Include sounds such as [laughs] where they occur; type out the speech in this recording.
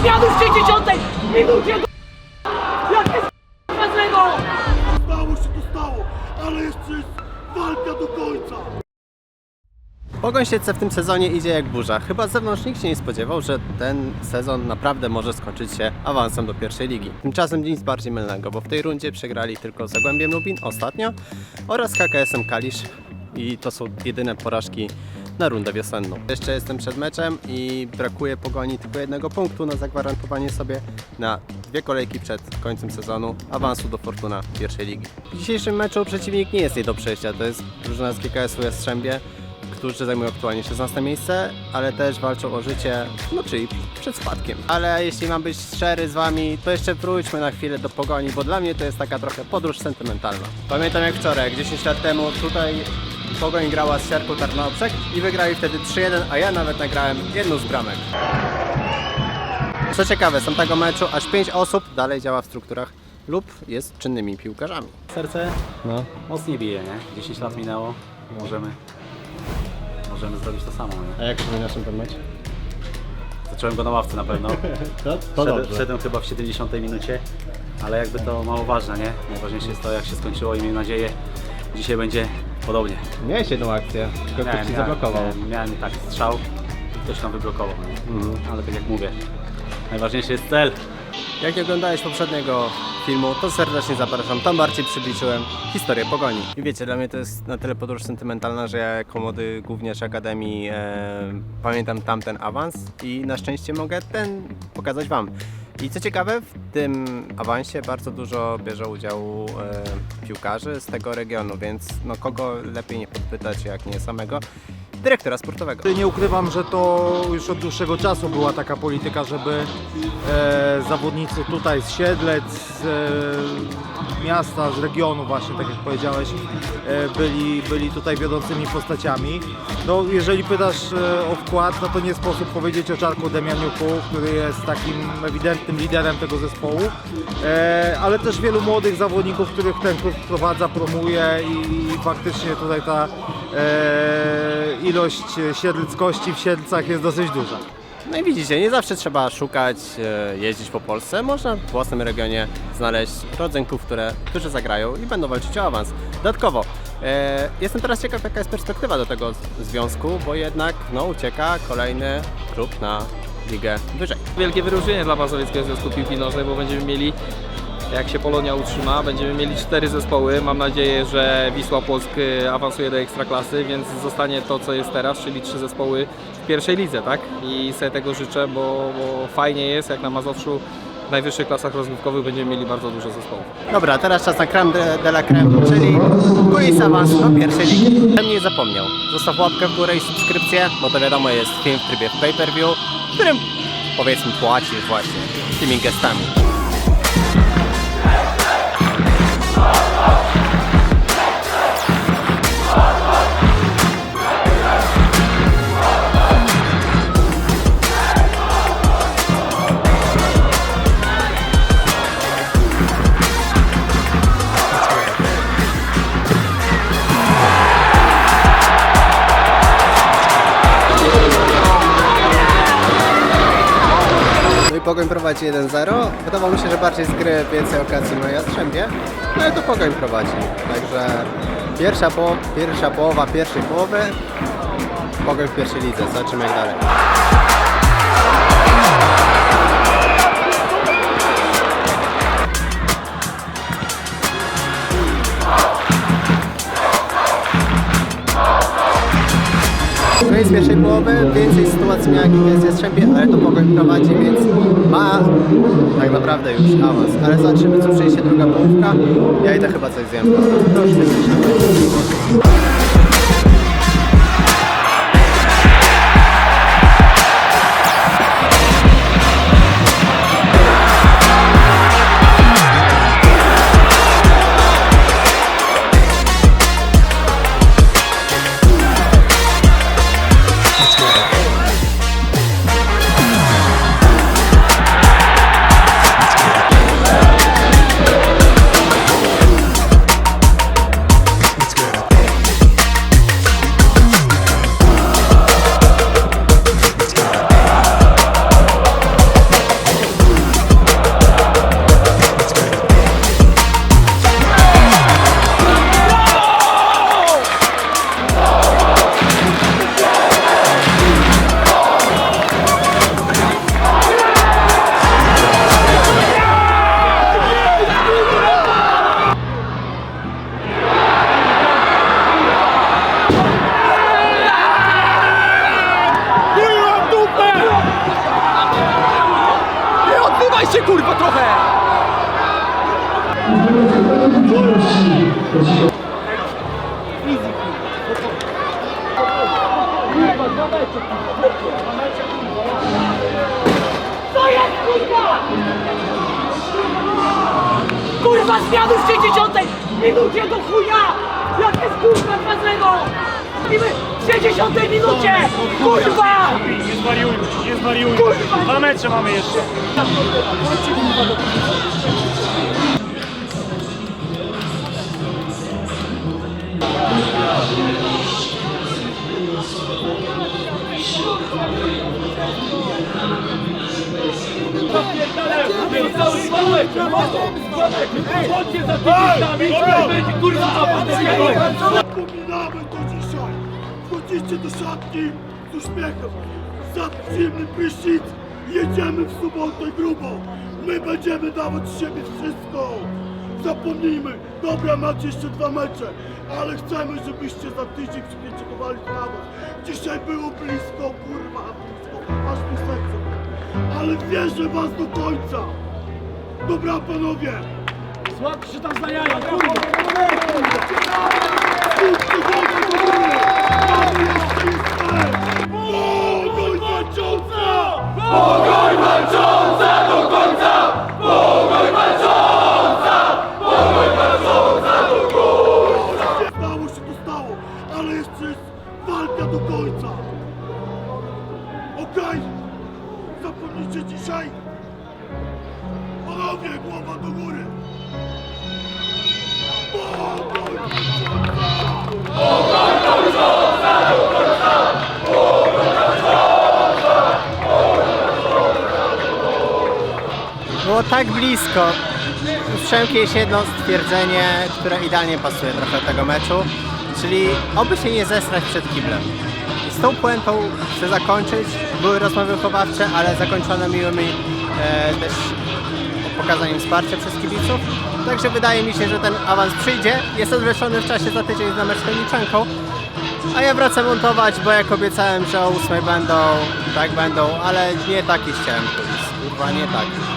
zmiany w 60 minucie do... Jak jest złego! Stało się to stało, ale jeszcze jest walka do końca. Pogoń Siedlce w tym sezonie idzie jak burza. Chyba z zewnątrz nikt się nie spodziewał, że ten sezon naprawdę może skończyć się awansem do pierwszej ligi. Tymczasem nic bardziej mylnego, bo w tej rundzie przegrali tylko z Zagłębiem Lubin ostatnio oraz KKS-em Kalisz i to są jedyne porażki na rundę wiosenną. Jeszcze jestem przed meczem i brakuje Pogoni tylko jednego punktu na zagwarantowanie sobie na dwie kolejki przed końcem sezonu awansu do Fortuna pierwszej ligi. W dzisiejszym meczu przeciwnik nie jest nie do przejścia, to jest drużyna z GKS-u Jastrzębie, którzy zajmują aktualnie 16 miejsce, ale też walczą o życie, no czyli przed spadkiem. Ale jeśli mam być szczery z Wami, to jeszcze wróćmy na chwilę do Pogoni, bo dla mnie to jest taka trochę podróż sentymentalna. Pamiętam jak wczoraj, jak 10 lat temu tutaj Pogoń grała z Siarką Tarnobrzeg i wygrali wtedy 3-1, a ja nawet nagrałem jedną z bramek. Co ciekawe, z tamtego meczu aż 5 osób dalej działa w strukturach lub jest czynnymi piłkarzami. Serce No. mocniej bije, nie? 10 lat minęło, możemy, możemy zrobić to samo, nie? A jak przypominasz ten mecz? Zacząłem go na ławce na pewno. [laughs] To, Wszedłem, wszedłem chyba w 70 minucie, ale jakby to mało ważne, nie? Najważniejsze jest to, jak się skończyło i miejmy nadzieję, dzisiaj będzie podobnie. Miałeś jedną akcję, tylko ktoś ci zablokował. miałem, miałem tak strzał i ktoś tam wyblokował, nie? Mhm. Ale tak jak mówię, najważniejszy jest cel. Jak nie oglądałeś poprzedniego filmu, to serdecznie zapraszam. Tam bardziej przybliżyłem historię pogoni. I wiecie, dla mnie to jest na tyle podróż sentymentalna, że ja jako młody gówniarz Akademii e, pamiętam tamten awans i na szczęście mogę ten pokazać Wam. I co ciekawe, w tym awansie bardzo dużo bierze udziału e, piłkarzy z tego regionu, więc no kogo lepiej nie podpytać jak nie samego dyrektora sportowego. Nie ukrywam, że to już od dłuższego czasu była taka polityka, żeby e, zawodnicy tutaj z Siedlec, z e, miasta, z regionu właśnie, tak jak powiedziałeś, e, byli, byli tutaj wiodącymi postaciami. No, jeżeli pytasz e, o wkład, no to nie sposób powiedzieć o Czarku Demianiuku, który jest takim ewidentnym liderem tego zespołu, e, ale też wielu młodych zawodników, których ten klub wprowadza, promuje i, i faktycznie tutaj ta e, ilość siedleckości w Siedlcach jest dosyć duża. No i widzicie, nie zawsze trzeba szukać, e, jeździć po Polsce. Można w własnym regionie znaleźć rodzynków, które, którzy zagrają i będą walczyć o awans. Dodatkowo, e, jestem teraz ciekaw, jaka jest perspektywa do tego związku, bo jednak no, ucieka kolejny klub na ligę wyżej. Wielkie wyróżnienie dla Mazowieckiego Związku Piłki Nożnej, bo będziemy mieli, jak się Polonia utrzyma, będziemy mieli cztery zespoły. Mam nadzieję, że Wisła Płock y, awansuje do Ekstraklasy, więc zostanie to, co jest teraz, czyli trzy zespoły w pierwszej lidze, tak? I sobie tego życzę, bo, bo fajnie jest, jak na Mazowszu w najwyższych klasach rozgrywkowych będziemy mieli bardzo dużo zespołów. Dobra, teraz czas na creme de, de la creme, czyli kulis awansu do pierwszej ligi. Żebym nie zapomniał, zostaw łapkę w górę i subskrypcję, bo to wiadomo jest film w trybie pay-per-view, w którym powiedzmy płacisz właśnie tymi gestami. Pogoń prowadzi 1-0. Wydawało mi się, że bardziej z gry więcej okazji ma Jastrzębie, no ale to Pogoń prowadzi. Także pierwsza, po, pierwsza połowa pierwszej połowy Pogoń w pierwszej lidze. Zobaczymy jak dalej. Z pierwszej połowy więcej sytuacji miała jak z Jastrzębie, ale to Pogoń prowadzi, więc ma tak naprawdę już awans. Ale zobaczymy co przyjdzie druga połówka. Ja i to chyba coś zjem. się kurwa trochę! Co jest kurwa? Kurwa zmiany w 60! Minucie do chuja! Jak jest kurwa 2-0! Robimy w 60 minucie! Kurwa! Nie zwariujmy, nie zwariujmy. Dwa mecze mamy jeszcze. Zapominamy to Wchodzicie do szatni z uśmiechem, za przyjemny prysznic, jedziemy w sobotę grubo! My będziemy dawać z siebie wszystko! Zapomnijmy, dobra macie jeszcze dwa mecze, ale chcemy, żebyście za tydzień przykrytykowali nas. Dzisiaj było blisko, kurwa, blisko, aż mi serce. Ale wierzę was do końca! Dobra panowie! Słab się tam za jaja, kurwa! Panowie, głowa do góry! Było tak blisko. Usłyszałem kiedyś jedno stwierdzenie, które idealnie pasuje trochę do tego meczu, czyli oby się nie zestrać przed kiblem. Z tą puentą chcę zakończyć. Były rozmowy wychowawcze, ale zakończone miłymi e, też pokazaniem wsparcia przez kibiców. Także wydaje mi się, że ten awans przyjdzie. Jest odwleczony w czasie za tydzień na mecz z Chemiczenką. A ja wracam montować, bo jak obiecałem, że o 8 będą, tak będą, ale nie taki chciałem kulis. Kurwa, nie taki.